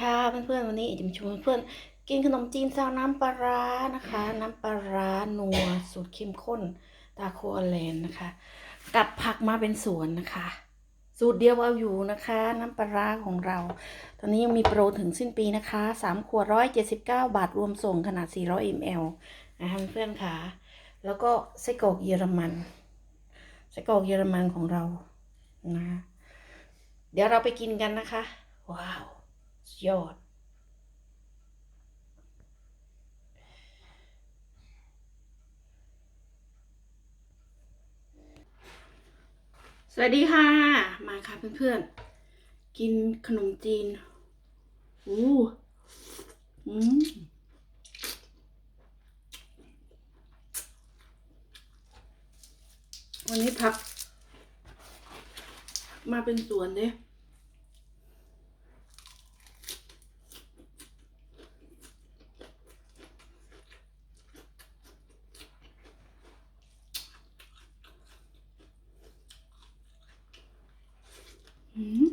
ค่ะเพื่อนๆวันนี้เอจะมาชวนเพื่อนกินขนมจีนซาวน้ำปลาร้านะคะ น้ำปลาร้านัวสูตรเข้มข้นตาโคอแลนนะคะ กับผักมาเป็นสวนนะคะ สูตรเดียวเอาอยู่นะคะ น้ำปลาร้าของเรา ตอนนี้ยังมีโปรถึงสิ้นปีนะคะ3ขวด179บาทรวมส่งขนาด400 ml นะคะเพื่อนๆค่ะ แล้วก็ไส้กรอกเยอรมันไส้กรอกเยอรมันของเรานะคะเดี๋ยวเราไปกินกันนะคะ ว้าว ยอด สวัสดีค่ะ มาค่ะเพื่อนๆ กินขนมจีน อู้อืมวันนี้ผัก มาเป็นสวนเด้อืม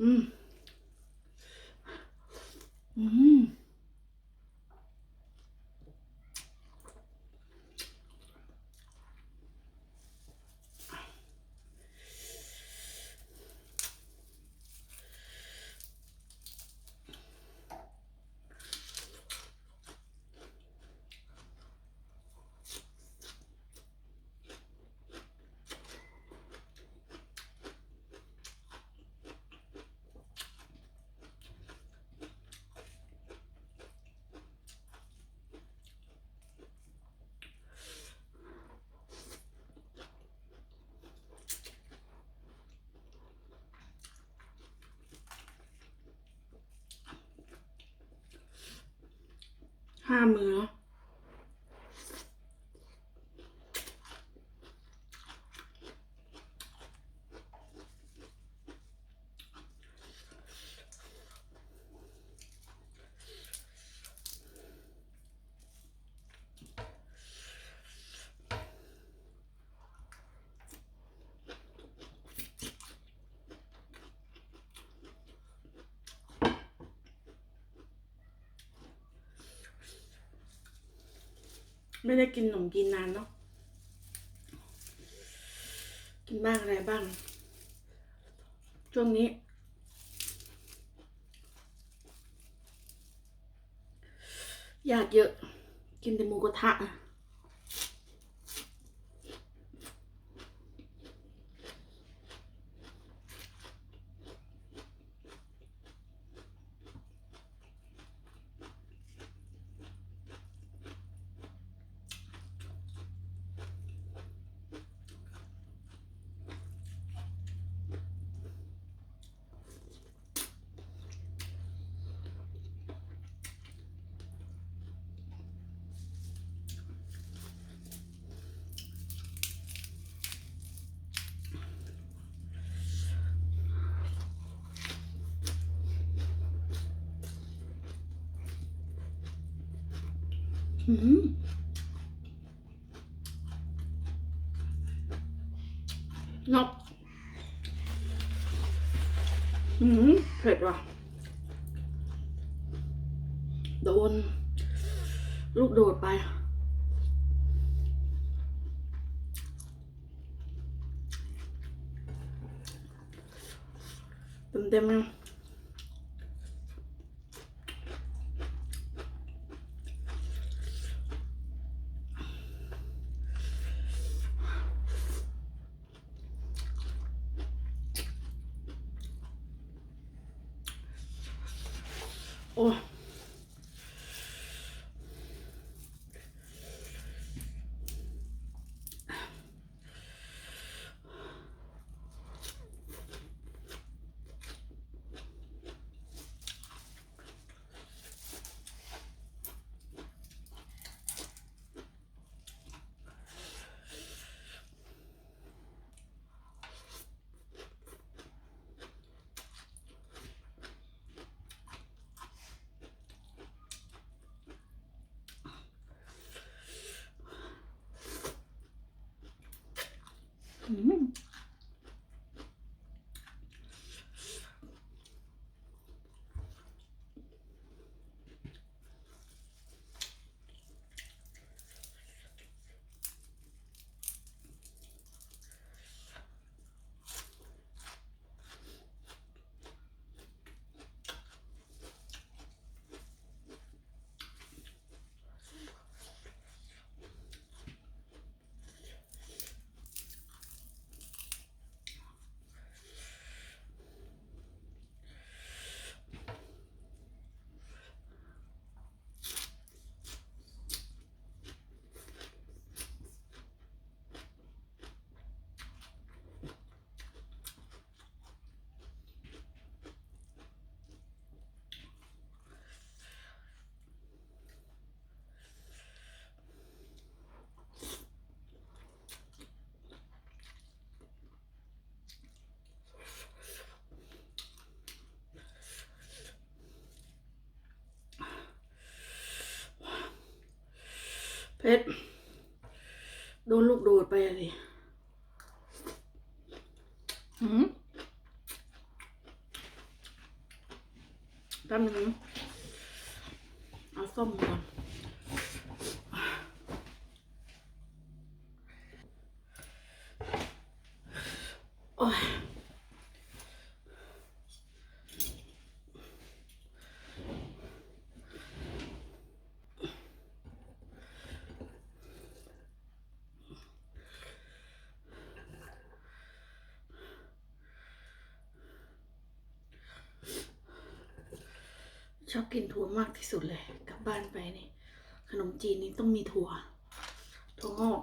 อืม อืม ห้ามือ ไม่ได้กินขนมกินนานเนาะกินบ้างอะไรบ้าง ช่วงนี้ ญาติเยอะ กินแต่หมูกระทะอะอืมเนาะอืมเผ็ดว่ะ โดน ลูกโดดไปเต็มๆเลย โอ้ เพชรโดนลูกโดดไปอะสิหืมแป๊บนึงเอาส้มก่อน ชอบกินถั่วมากที่สุดเลย กลับบ้านไปนี่ ขนมจีนนี่ต้องมีถั่ว ถั่วงอก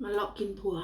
มา เลาะกินถั่ว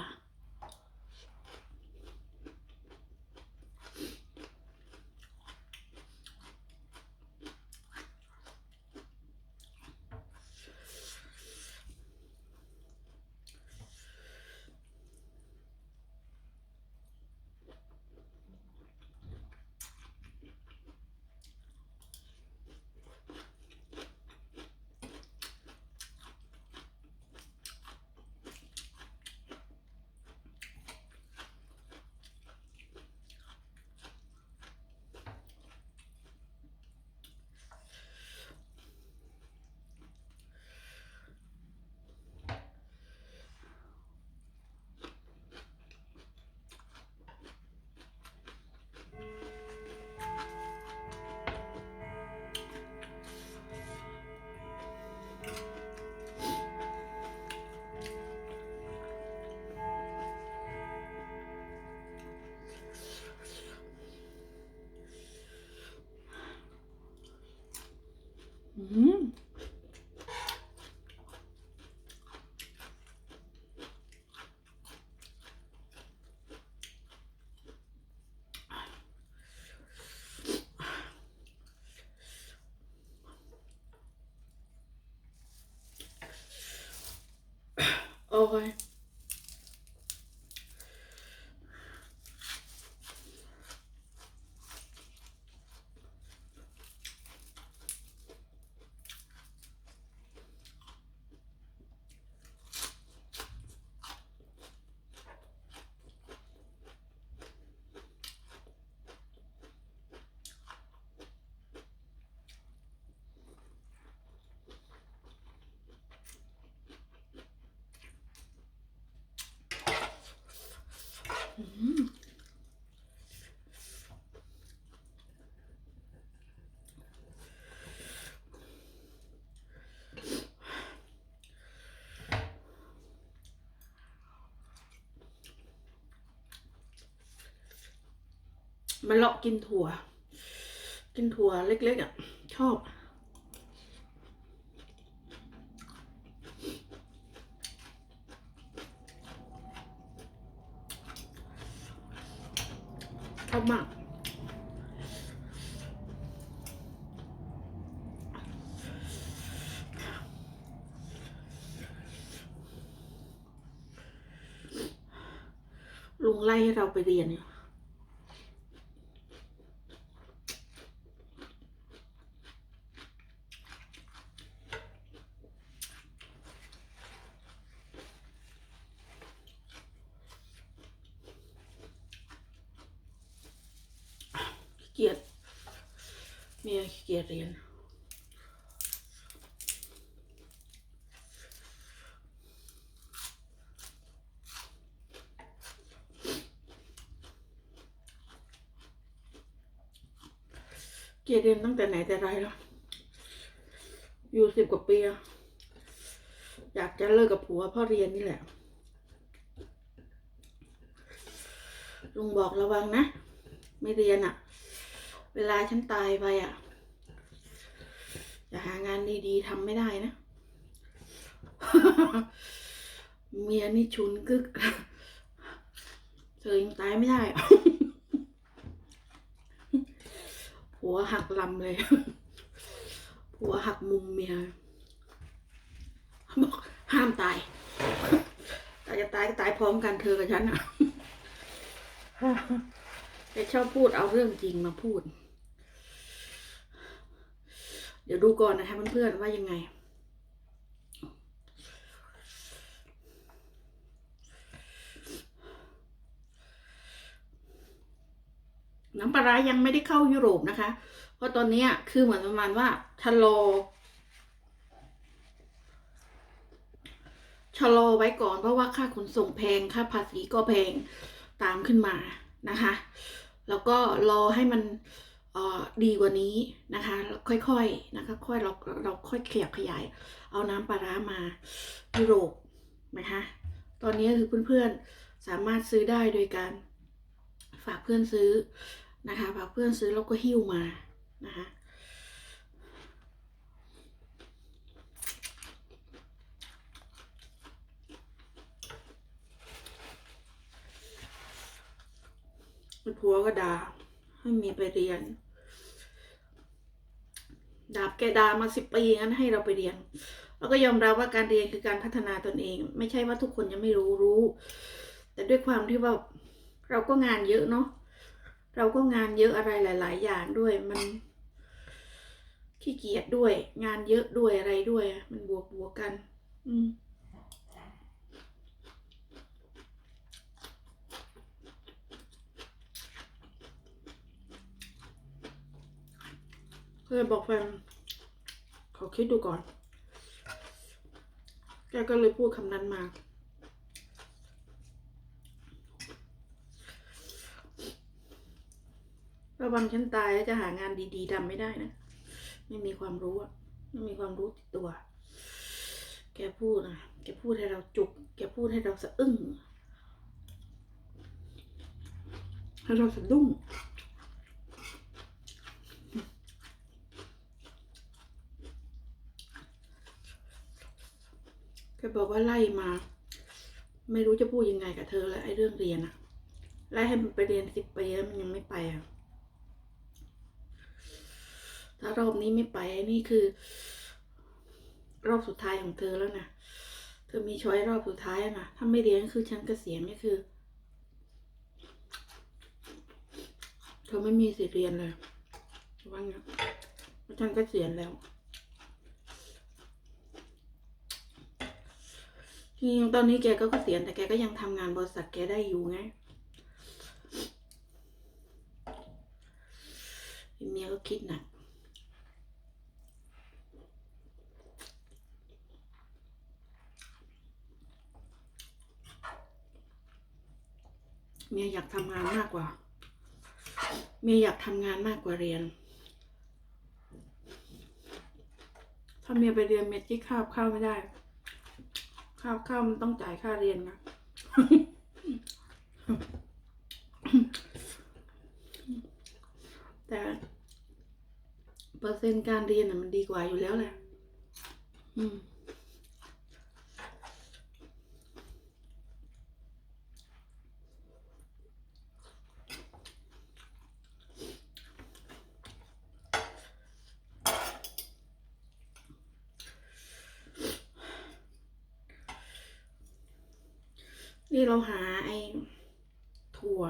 โอเค อ มันเลาะกินถั่ว กินถั่วเล็กๆอะ ชอบ ชอบมากลุงไล่ให้เราไปเรียนเนี่ยขี้เกียจเียขี้เหรียนเกียรเรียนตั้งแต่ไหนแต่ไรแล้ว อยู่สิบกว่าปีอะอยากจะเลิกกับผัวเพ่อเรียนนี่แหละ ลุงบอกระวังนะ ไม่เรียนอะเวลาฉันตายไปอะ จะหางานดีๆทำไม่ได้นะ เมียนี่ชุนกึกเธอยังตายไม่ได้อะผัวหักลำเลยผัวหักมุมเมียบอกห้ามตายแต่จะตายก็ตายพร้อมกันเธอกับฉันอะแกชอบพูดเอาเรื่องจริงมาพูด เดี๋ยวดูก่อนนะคะเพื่อนๆว่ายังไง น้ำปลายังไม่ได้เข้ายุโรปนะคะ เพราะตอนนี้คือเหมือนประมาณว่าชะลอชะลอไว้ก่อนเพราะว่าค่าขนส่งแพงค่าภาษีก็แพงตามขึ้นมานะคะ แล้วก็รอให้มัน ดีกว่านี้นะคะ ค่อยๆนะคะ ค่อยเราเราค่อยขยับขยาย เอาน้ำปลาร้ามายุโรปนะคะ ตอนนี้คือเพื่อนๆสามารถซื้อได้โดยการฝากเพื่อนซื้อนะคะฝากเพื่อนซื้อแล้วก็หิ้วมานะคะผัวก็ด่าให้มีไปเรียน ดาบแกดามาสิบปีงั้นให้เราไปเรียนเราก็ยอมรับว่าการเรียนคือการพัฒนาตนเอง ไม่ใช่ว่าทุกคนยังไม่รู้รู้ แต่ด้วยความที่ว่าเราก็งานเยอะเนาะเราก็งานเยอะอะไรหลาย ๆ อย่างด้วยมันขี้เกียจด้วย งานเยอะด้วยอะไรด้วย มันบวกบวกกัน อืม เลยบอกแฟนขอคิดดูก่อน แกก็เลยพูดคำนั้นมาระวังฉันตายแล้วจะหางานดีๆทำไม่ได้นะ ไม่มีความรู้อะไม่มีความรู้ติดตัว แกพูดนะแกพูดให้เราจุก แกพูดให้เราสะอึ้งให้เราสะดุ้ง แกบอกว่าไล่มา ไม่รู้จะพูดยังไงกับเธอแล้วไอ้เรื่องเรียนอะไล่ให้มันไปเรียนสิบปีแล้วมันยังไม่ไปอะถ้ารอบนี้ไม่ไปนี่คือ รอบสุดท้ายของเธอแล้วนะเธอมีช้อยรอบสุดท้ายนะถ้าไม่เรียนคือฉันเกษียณนี่คือ เธอไม่มีสิทธิ์เรียนเลยว่างั้นเพราะฉันเกษียณแล้ว จริงตอนนี้แกก็เกษียณแต่แกก็ยังทำงานบริษัทแกได้อยู่ไงเมียก็คิดหนักเมียอยากทำงานมากกว่า เมียอยากทำงานมากกว่าเรียน ถ้าเมียไปเรียนเมียที่ข้าวข้าวไม่ได้ ข้าวข้าวมันต้องจ่ายค่าเรียนนะแต่เปอร์เซ็นต์การเรียนน่ะมันดีกว่าอยู่แล้วแหละ อืม นี่เราหาไอ้ถั่ว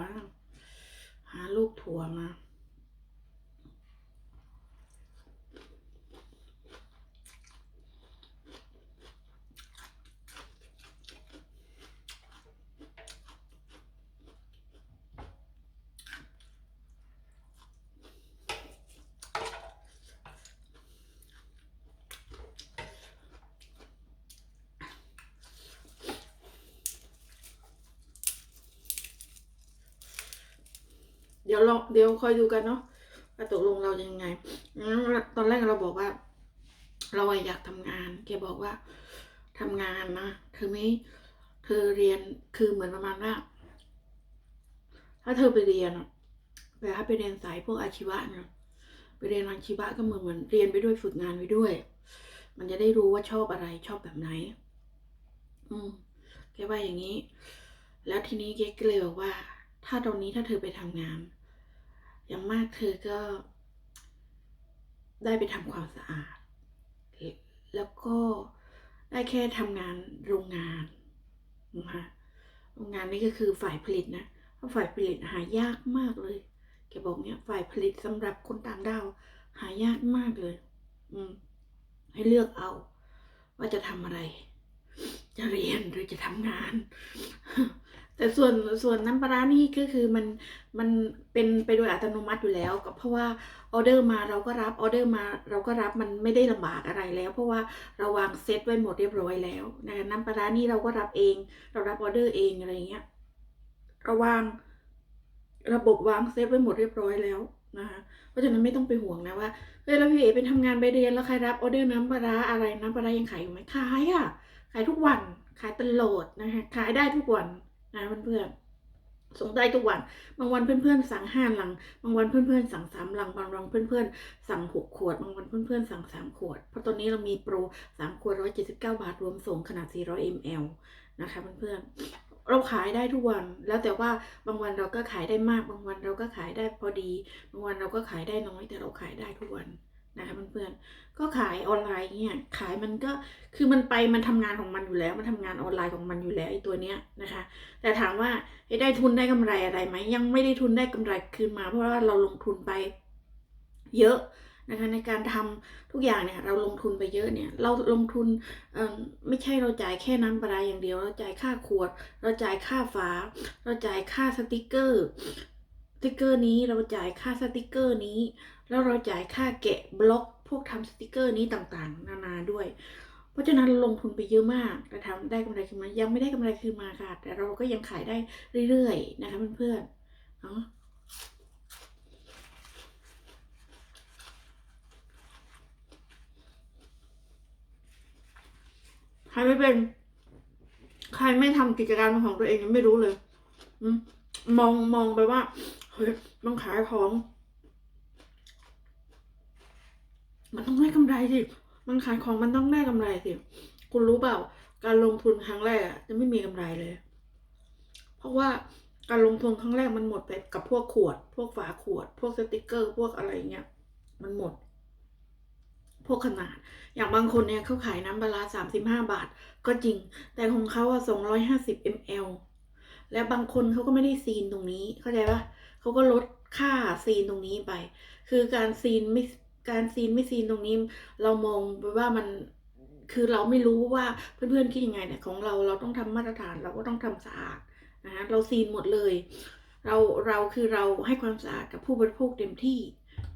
หาลูกถั่วมา เดี๋ยวเราเดี๋ยวคอยดูกันเนาะว่าตกลงเรายังไง ตอนแรกเราบอกว่า เราอยากทำงานแกบอกว่าทำงานนะเธอไม่เธอเรียนคือเหมือนประมาณว่าถ้าเธอไปเรียนอะแต่ถ้าไปเรียนสายพวกอาชีวะเนี่ยไปเรียนอาชีวะก็เหมือนเหมือนเรียนไปด้วยฝึกงานไปด้วย มันจะได้รู้ว่าชอบอะไรชอบแบบไหน อืมแกว่าอย่างนี้ แล้วทีนี้แกก็เลยบอกว่า ถ้าตรงนี้ถ้าเธอไปทำงาน อย่างมากเธอก็ได้ไปทำความสะอาด แล้วก็ได้แค่ทำงานโรงงานนะคะโรงงานนี่ก็คือฝ่ายผลิตนะเพราะฝ่ายผลิตหายากมากเลยแกบอกเนี่ยฝ่ายผลิตสำหรับคนต่างด้าวหายากมากเลย อืม ให้เลือกเอา ว่าจะทำอะไร จะเรียนหรือจะทำงาน แต่ส่วนส่วนน้ำปลานี่ก็คือมันมันเป็นไปโดยอัตโนมัติอยู่แล้วก็เพราะว่าออเดอร์มาเราก็รับออเดอร์มาเราก็รับมันไม่ได้ลำบากอะไรแล้ว เพราะว่าเราวางเซตไว้หมดเรียบร้อยแล้วนะคะน้ำปลานี่เราก็รับเอง เรารับออเดอร์เองอะไรเงี้ยเราวางระบบวางเซฟไว้หมดเรียบร้อยแล้วนะคะเพราะฉะนั้นไม่ต้องไปห่วงนะว่าเฮ้ยแล้วพี่เอ๋ไปทำงานไปเรียนแล้วใครรับออเดอร์น้ำปลาอะไรน้ำปลาร้ายังขายอยู่ไหมขายอะขายทุกวันขายตลอดนะคะขายได้ทุกวัน นะเพื่อนๆส่งได้ทุกวัน บางวันเพื่อนๆสั่งห้าลัง บางวันเพื่อนๆสั่งสามลัง บางวันเพื่อนๆสั่งหกขวด บางวันเพื่อนๆสั่งสามขวด เพราะตอนนี้เรามีโปรสามขวดร้อยเจ็ดสิบเก้าบาทรวมส่งขนาดสี่ร้อยมลนะคะเพื่อนๆ เราขายได้ทุกวัน แล้วแต่ว่าบางวันเราก็ขายได้มาก บางวันเราก็ขายได้พอดี บางวันเราก็ขายได้น้อย แต่เราขายได้ทุกวัน นะคะเพื่อนๆก็ขายออนไลน์เนี่ยขายมันก็คือมันไปมันทำงานของมันอยู่แล้ว มันทำงานออนไลน์ของมันอยู่แล้วไอ้ตัวเนี้ยนะคะ แต่ถามว่าได้ทุนได้กำไรอะไรไหมยังไม่ได้ทุนได้กำไรคืนมา เพราะว่าเราลงทุนไปเยอะนะคะในการทำทุกอย่างเนี่ยเราลงทุนไปเยอะเนี่ยเราลงทุนไม่ใช่เราจ่ายแค่น้ำปลาร้าอย่างเดียว เราจ่ายค่าขวด เราจ่ายค่าฝา เราจ่ายค่าสติกเกอร์สติกเกอร์นี้เราจ่ายค่าสติกเกอร์นี้ แล้วเราจ่ายค่าแกะบล็อกพวกทำสติกเกอร์นี้ต่างๆ นานาด้วย เพราะฉะนั้นลงทุนไปเยอะมากแต่ทำได้กำไรคืนมายังไม่ได้กำไรคืนมาค่ะ แต่เราก็ยังขายได้เรื่อยๆนะคะเพื่อนๆเนาะใครไม่เป็น ใครไม่ทำกิจการของตัวเองยังไม่รู้เลยอมองมองไปว่าเฮ้ยต้องขายของ มันต้องได้กำไรสิ มันขายของมันต้องได้กำไรสิ คุณรู้เปล่า การลงทุนครั้งแรกจะไม่มีกำไรเลย เพราะว่าการลงทุนครั้งแรกมันหมดไปกับพวกขวด พวกฝาขวด พวกสติกเกอร์ พวกอะไรเงี้ย มันหมด พวกขนาด อย่างบางคนเนี่ยเขาขายน้ำปลาร้าสามสิบห้าบาท ก็จริง แต่ของเขาอะสองร้อยห้าสิบมลและบางคนเขาก็ไม่ได้ซีนตรงนี้ เข้าใจปะเขาก็ลดค่าซีนตรงนี้ไป คือการซีนไม่ การซีนไม่ซีนตรงนี้ เรามองไปว่ามันคือเราไม่รู้ว่าเพื่อนๆคิดยังไงเนี่ยของเราเราต้องทำมาตรฐานเราก็ต้องทำสะอาดนะคะเราซีนหมดเลย เราเราคือเราให้ความสะอาดกับผู้บริโภคเต็มที่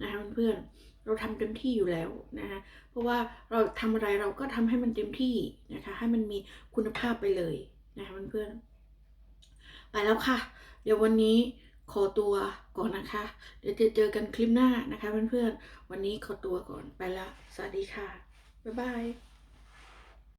นะคะเพื่อนๆเราทำเต็มที่อยู่แล้วนะคะเพราะว่าเราทำอะไรเราก็ทำให้มันเต็มที่นะคะให้มันมีคุณภาพไปเลยนะคะเพื่อนๆไปแล้วค่ะ เดี๋ยววันนี้ ขอตัวก่อนนะคะ เดี๋ยวจะเจอกันคลิปหน้านะคะเพื่อนๆ วันนี้ขอตัวก่อนไปละ สวัสดีค่ะ บ๊ายบาย